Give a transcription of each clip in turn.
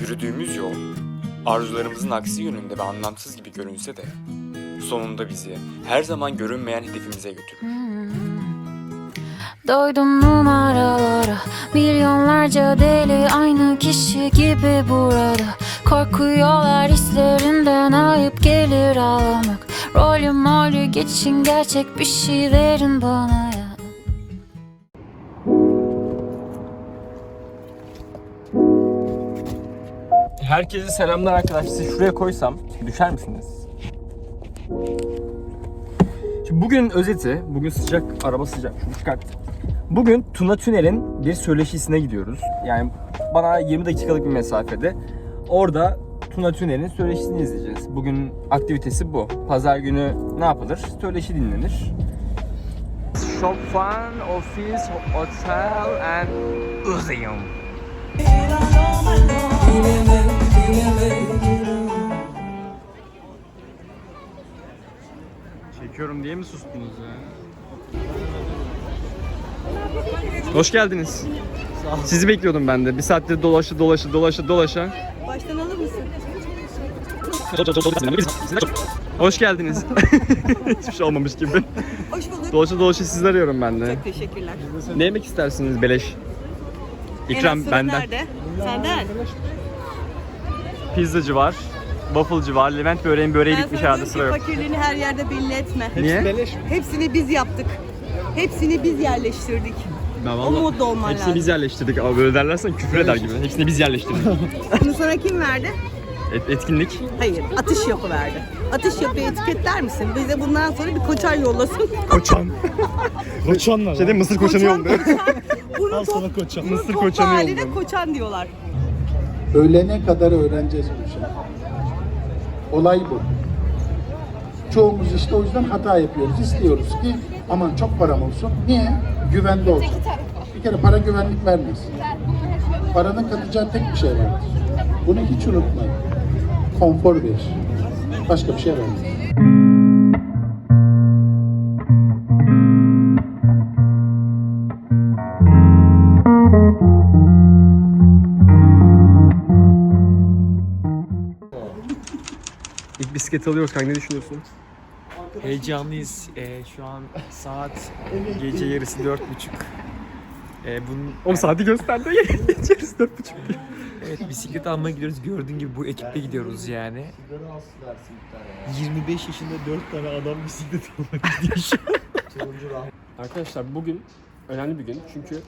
Yürüdüğümüz yol, arzularımızın aksi yönünde ve anlamsız gibi görünse de, sonunda bizi her zaman görünmeyen hedefimize götürür. Doydum numaralara Milyonlarca deli aynı kişi gibi burada Korkuyorlar hislerinden ayıp gelir ağlamak Rolü molü geçin gerçek bir şey verin bana Herkese selamlar arkadaşlar. Sizi şuraya koysam düşer misiniz? Şimdi bugün özeti, bugün sıcak, araba sıcak. Şunu çıkart. Bugün Tuna Tünel'in bir söyleşisine gidiyoruz. Yani bana 20 dakikalık bir mesafede. Orada Tuna Tünel'in söyleşisini izleyeceğiz. Bugün aktivitesi bu. Pazar günü ne yapılır? Söyleşi dinlenir. Shop Fun, Office, Hotel and Museum. Çekiyorum diye mi sustunuz ya? Hoş geldiniz. Sizi bekliyordum ben de. Bir saattir dolaşa dolaşa dolaşa dolaşa. Baştan alır mısın? Hoş geldiniz. Hiçbir şey olmamış gibi. Hoş bulduk. Dolaşa dolaşa sizi arıyorum ben de. Çok teşekkürler. Ne yemek istersiniz beleş? İkram benden. Nerede? Senden. Pizzacı var. Wafflecı var. Levent böreğin böreği Ben bitmiş sana herhalde diyorum sıra ki yok. fakirliğini her yerde belli etme. Niye? Hepsini biz yaptık. Hepsini biz yerleştirdik. Ben O modda olman Hepsini lazım. biz yerleştirdik ama böyle derlersen küfür eder gibi. Hepsini biz yerleştirdik. Bunu sana kim verdi? Et- etkinlik. Hayır, atış yapı verdi. Atış yapıyı etiketler misin? Bize bundan sonra bir koçar yollasın. Koçan. Koçanlar. Şeyde mısır koçanı Koçan, yolluyor. koçan. Bunun Al sana top, koçan. bunun Mısır toplu koçanı haline koçan diyorlar. Ölene kadar öğreneceğiz bu işi. Olay bu. Çoğumuz işte o yüzden hata yapıyoruz. İstiyoruz ki aman çok param olsun. Niye? Güvende olsun. Bir kere para güvenlik vermez. Paranın katacağı tek bir şey vardır. Bunu hiç unutmayın. Konfor verir. Başka bir şey vermez. Bisiklet alıyoruz kanka ne düşünüyorsun? Heyecanlıyız. Ee, şu an saat gece yarısı dört buçuk. Ee, bunun, Oğlum saati gösterdi. Geçeriz dört buçuk. evet bisiklet almaya gidiyoruz. Gördüğün gibi bu ekiple gidiyoruz yani. 25 yaşında 4 tane adam bisiklet almaya gidiyor. Arkadaşlar bugün önemli bir gün çünkü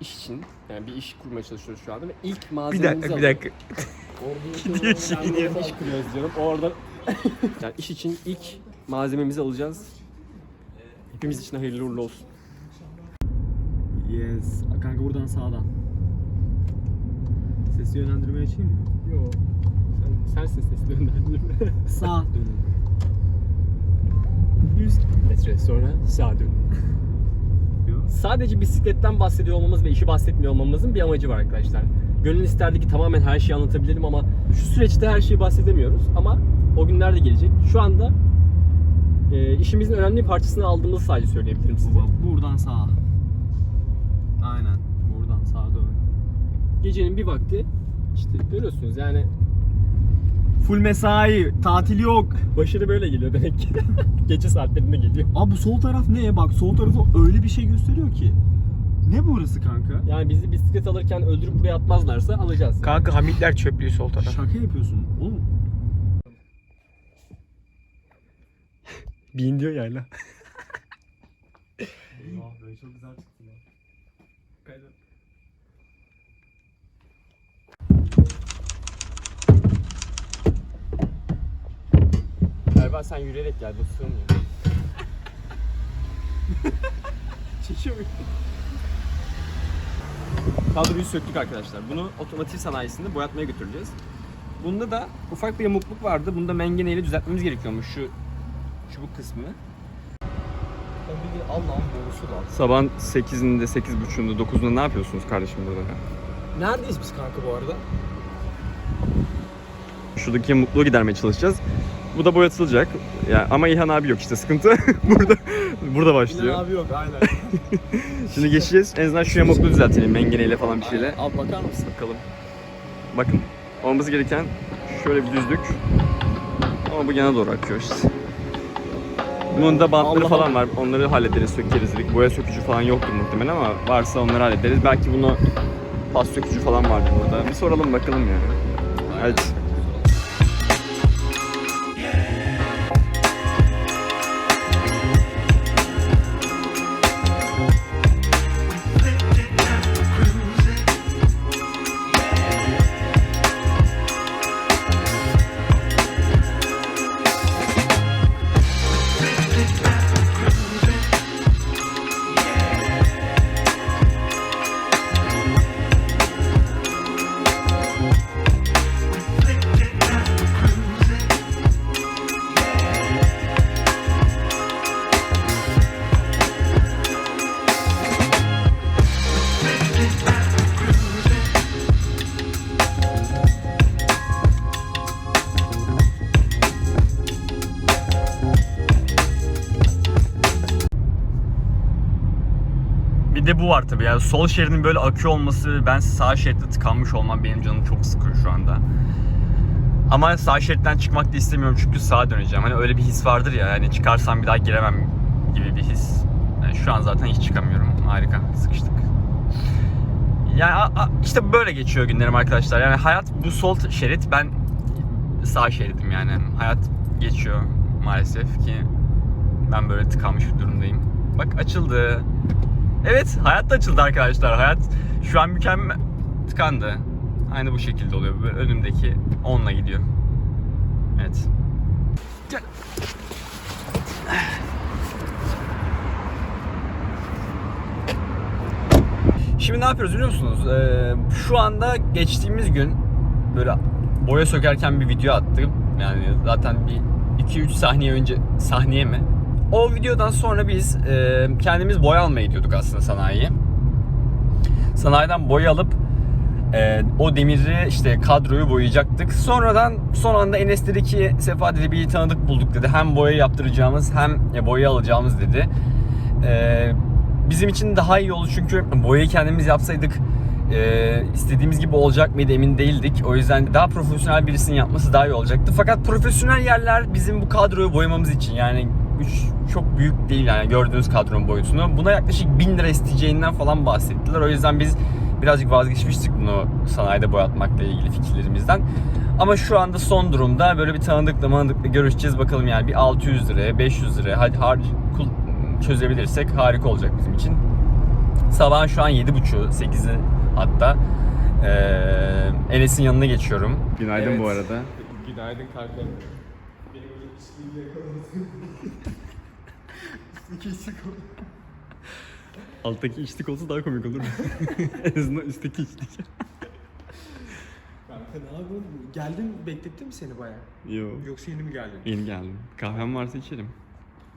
iş için yani bir iş kurmaya çalışıyoruz şu anda ve ilk Bir malzememizi dakika bir dakika. Gidiyor şimdi. iş kuruyoruz diyorum. Orada yani iş için ilk malzememizi alacağız. Hepimiz için hayırlı uğurlu olsun. Yes. Kanka buradan sağdan. Sesi yönlendirmeye açayım mı? Yok. Sen, sen sesini yönlendirme. Sağ dönün. 100 metre sonra sağa dön. Sadece bisikletten bahsediyor olmamız ve işi bahsetmiyor olmamızın bir amacı var arkadaşlar. Gönül isterdi ki tamamen her şeyi anlatabilelim ama şu süreçte her şeyi bahsedemiyoruz. Ama o günler de gelecek. Şu anda e, işimizin önemli bir parçasını aldığımızı sadece söyleyebilirim size. Buradan sağa. Aynen. Buradan sağa dön. Gecenin bir vakti işte görüyorsunuz yani Full mesai. Tatil yok. başarı böyle geliyor demek ki. Gece saatlerinde geliyor. Abi bu sol taraf ne? Bak sol tarafı öyle bir şey gösteriyor ki. Ne burası kanka? Yani bizi bisiklet alırken öldürüp buraya atmazlarsa alacağız. Kanka Hamitler çöplüğü sol taraf. Şaka yapıyorsun. Oğlum Bin diyor yayla. çok güzel çıktı ya. Galiba sen yürüyerek gel bu sığmıyor. Çekiyor muyum? Kadroyu söktük arkadaşlar. Bunu otomotiv sanayisinde boyatmaya götüreceğiz. Bunda da ufak bir yamukluk vardı. Bunu da mengeneyle düzeltmemiz gerekiyormuş şu çubuk kısmı. Allah'ın borusu lan. Sabahın 8'inde, 8.30'unda, 9'unda ne yapıyorsunuz kardeşim burada ya? Neredeyiz biz kanka bu arada? Şuradaki yamukluğu gidermeye çalışacağız. Bu da boyatılacak. Ya ama İlhan abi yok işte sıkıntı burada burada başlıyor. abi yok aynen. Şimdi geçeceğiz. En azından şu yamukluğu düzeltelim mengeneyle falan bir şeyle. Abi bakar mısın? Bakalım. Bakın. Olması gereken şöyle bir düzlük. Ama bu yana doğru akıyor işte. Bunun da bantları falan var. Onları hallederiz, sökeriz. Boya sökücü falan yoktur muhtemelen ama varsa onları hallederiz. Belki bunu pas sökücü falan vardır burada. Bir soralım bakalım yani. Hadi. De bu var tabii yani sol şeridin böyle akıyor olması ben sağ şeritte tıkanmış olmam benim canım çok sıkıyor şu anda. Ama sağ şeritten çıkmak da istemiyorum çünkü sağa döneceğim. Hani öyle bir his vardır ya yani çıkarsam bir daha giremem gibi bir his. Yani şu an zaten hiç çıkamıyorum. Harika sıkıştık. Yani işte böyle geçiyor günlerim arkadaşlar. Yani hayat bu sol şerit ben sağ şeridim yani. Hayat geçiyor maalesef ki ben böyle tıkanmış bir durumdayım. Bak açıldı. Evet hayat da açıldı arkadaşlar. Hayat şu an mükemmel tıkandı. Aynı bu şekilde oluyor. Böyle önümdeki onunla gidiyor. Evet. Gel. Şimdi ne yapıyoruz biliyor musunuz? Ee, şu anda geçtiğimiz gün böyle boya sökerken bir video attım. Yani zaten bir 2-3 saniye önce sahneye mi? O videodan sonra biz e, kendimiz boya almaya gidiyorduk aslında sanayiye. Sanayiden boya alıp e, o demiri işte kadroyu boyayacaktık. Sonradan son anda Enes dedi ki Sefa dedi bir tanıdık bulduk dedi. Hem boya yaptıracağımız hem boya alacağımız dedi. E, bizim için daha iyi oldu çünkü boyayı kendimiz yapsaydık e, istediğimiz gibi olacak mıydı emin değildik. O yüzden daha profesyonel birisinin yapması daha iyi olacaktı. Fakat profesyonel yerler bizim bu kadroyu boyamamız için yani üç çok büyük değil yani gördüğünüz kadronun boyutunu. Buna yaklaşık 1000 lira isteyeceğinden falan bahsettiler. O yüzden biz birazcık vazgeçmiştik bunu sanayide boyatmakla ilgili fikirlerimizden. Ama şu anda son durumda böyle bir tanıdıkla manıdıkla görüşeceğiz bakalım yani bir 600 liraya 500 liraya hadi har çözebilirsek harika olacak bizim için. Sabahın şu an 7.30 8'i hatta. Ee, Enes'in yanına geçiyorum. Günaydın bu arada. Günaydın kanka. Alttaki içtik olsa daha komik olur. en azından üstteki içtik. Kanka ne yapıyorsun? Geldin beklettim mi seni bayağı? Yo. Yoksa yeni mi geldin? Yeni geldim. Kahvem varsa içerim.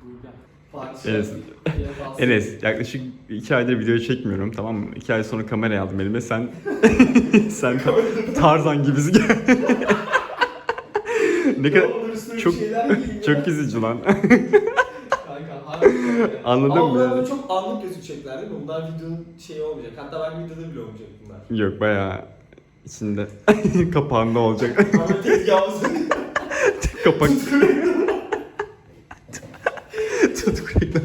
Buyur gel. Fatih Enes, Enes yaklaşık iki aydır video çekmiyorum tamam mı? İki ay sonra kamera aldım elime. Sen sen ta- Tarzan gibisin. ne kadar çok çok üzücü lan. Kanka harbi. Anladın Ama mı bunlar yani? böyle çok anlık gözükecekler değil mi? Bunlar videonun şeyi olmayacak. Hatta belki videoda bile olmayacak bunlar. Yok bayağı içinde kapağında olacak. Ama tezgahımız Kapak. Tutuk reklam.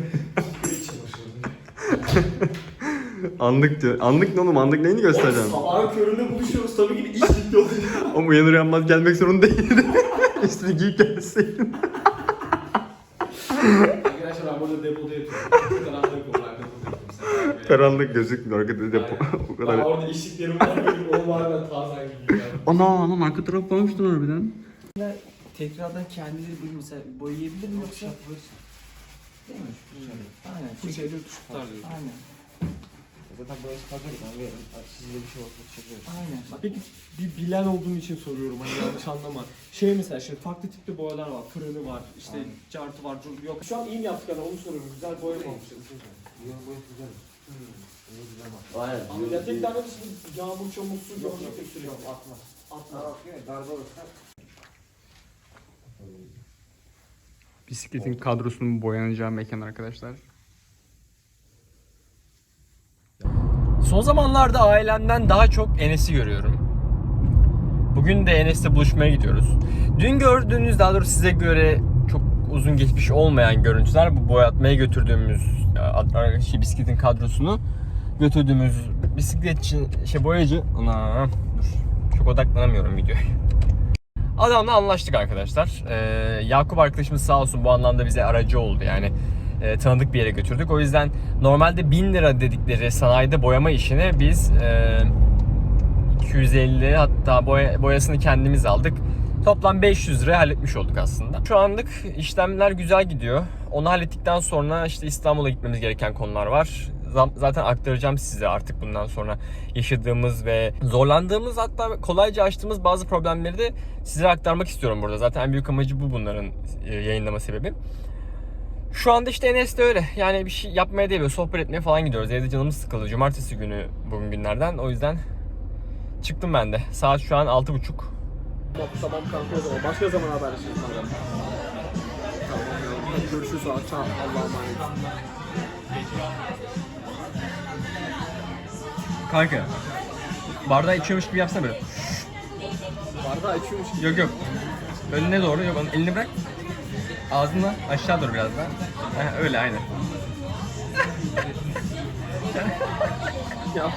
Anlık diyor. Anlık ne oğlum? Anlık neyini göstereceğim? Sabahın köründe buluşuyoruz tabii ki de iş bitti oluyor. Ama uyanır uyanmaz gelmek zorunda değildi. Üstüne giyip gelseydin. Arkadaşlar ben burada depoda yatıyorum. Karanlık o ben depoda yatıyorum. Karanlık gözükmüyor arkada depo. o Ben kadar. orada işliklerim var benim oğlum harbiden tarzan gibi yani. Ana anam arka taraf koymuştun harbiden. Tekrardan kendileri bir mesela boyayabilir mi yoksa? Değil mi? Aynen. Full şeyleri tuşlar diyor. Aynen. Zaten burası kalacak ben sizde bir şey olsa çekiyoruz. Aynen. Peki bir bilen olduğum için soruyorum hani yanlış anlama. Şey mesela şimdi farklı tipte boyalar var. Fırını var, işte cartı var, curtu yok. Şu an iyi mi yaptık yani onu soruyorum. Güzel boya mı olmuş? Aynen. Ama gerçekten de şimdi yağmur, çamur, su görecek de sürekli. Atmaz. Atmaz. Bisikletin kadrosunun boyanacağı mekan arkadaşlar. Son zamanlarda ailemden daha çok Enes'i görüyorum. Bugün de Enes'le buluşmaya gidiyoruz. Dün gördüğünüz daha doğrusu size göre çok uzun geçmiş olmayan görüntüler bu boyatmaya götürdüğümüz şey, bisikletin kadrosunu götürdüğümüz bisikletçi şey boyacı ana dur çok odaklanamıyorum videoya. Adamla anlaştık arkadaşlar. Ee, Yakup arkadaşımız sağ olsun bu anlamda bize aracı oldu yani e, tanıdık bir yere götürdük. O yüzden normalde 1000 lira dedikleri sanayide boyama işini biz e, 250 hatta boya, boyasını kendimiz aldık. Toplam 500 liraya halletmiş olduk aslında. Şu anlık işlemler güzel gidiyor. Onu hallettikten sonra işte İstanbul'a gitmemiz gereken konular var. Zaten aktaracağım size artık bundan sonra yaşadığımız ve zorlandığımız hatta kolayca aştığımız bazı problemleri de size aktarmak istiyorum burada. Zaten en büyük amacı bu bunların e, yayınlama sebebi. Şu anda işte Enes de öyle. Yani bir şey yapmaya değil, böyle sohbet etmeye falan gidiyoruz. Evde canımız sıkıldı. Cumartesi günü bugün günlerden. O yüzden çıktım ben de. Saat şu an 6.30. Tamam kanka o zaman. Başka zaman haberleşiriz kanka. Tamam. Hadi görüşürüz akşam. Allah'a emanet. Kanka. Bardağı içiyormuş gibi yapsana böyle. Bardağı açıyormuş gibi. Yok yok. Önüne doğru yok. Elini bırak. Ağzına aşağı doğru biraz daha. Öyle aynen. Ya